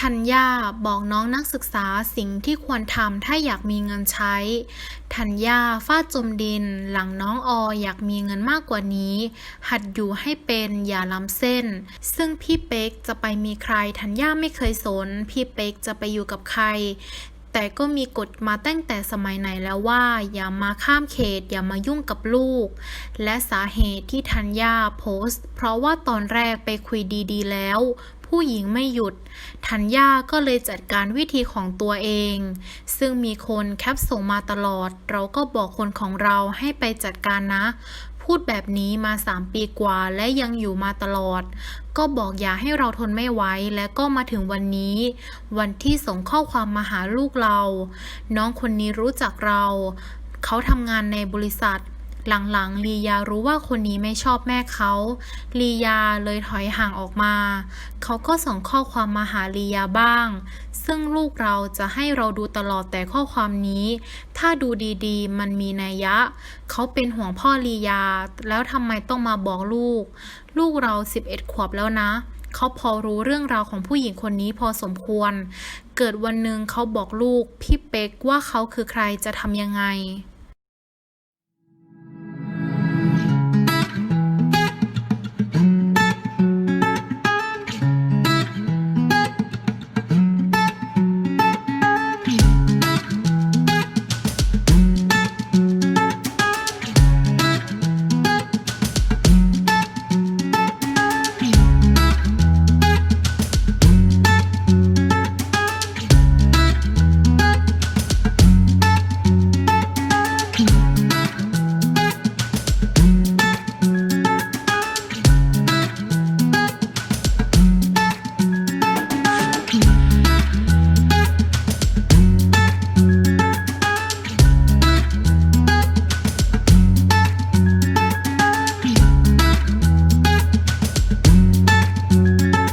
ธัญญาบอกน้องนักศึกษาสิ่งที่ควรทำถ้าอยากมีเงินใช้ ธัญญาฟาดจมดิน หลังน้องออยากมีเงินมากกว่านี้ หัดอยู่ให้เป็นอย่าล้ำเส้น ซึ่งพี่เป๊กจะไปมีใครธัญญาไม่เคยสน พี่เป๊กจะไปอยู่กับใครแต่ก็มีกฎมาตั้งแต่สมัยไหนแล้วว่า อย่ามาข้ามเขตอย่ามายุ่งกับลูก และสาเหตุที่ธัญญาโพสต์ เพราะว่าตอนแรกไปคุยดีๆแล้ว ผู้หญิงไม่หยุดธัญญาก็เลยจัดการวิธีของตัวเอง ซึ่งมีคนแคปส่งมาตลอด เราก็บอกคนของเราให้ไปจัดการนะ พูดแบบนี้มา 3 ปีกว่าและยังอยู่มาตลอด ก็บอกอย่าให้เราทนไม่ไหวและก็มาถึงวันนี้ วันที่ส่งข้อความมาหาลูกเรา น้องคนนี้รู้จักเรา เขาทำงานในบริษัท หลังๆลียารู้ว่าคนนี้ไม่ชอบแม่เขาลียาเลยถอยห่างออกมา เขาก็ส่งข้อความมาหาลียาบ้าง ซึ่งลูกเราจะให้เราดูตลอดแต่ข้อความนี้ ถ้าดูดีๆ มันมีนัยยะ เขาเป็นห่วงพ่อลียา แล้วทำไมต้องมาบอกลูก ลูกเรา 11 ขวบแล้วนะเขาพอรู้เรื่องราวของผู้หญิงคนนี้พอสมควร เกิดวันหนึ่งเขาบอกลูก พี่เป๊กว่าเขาคือใครจะทำยังไง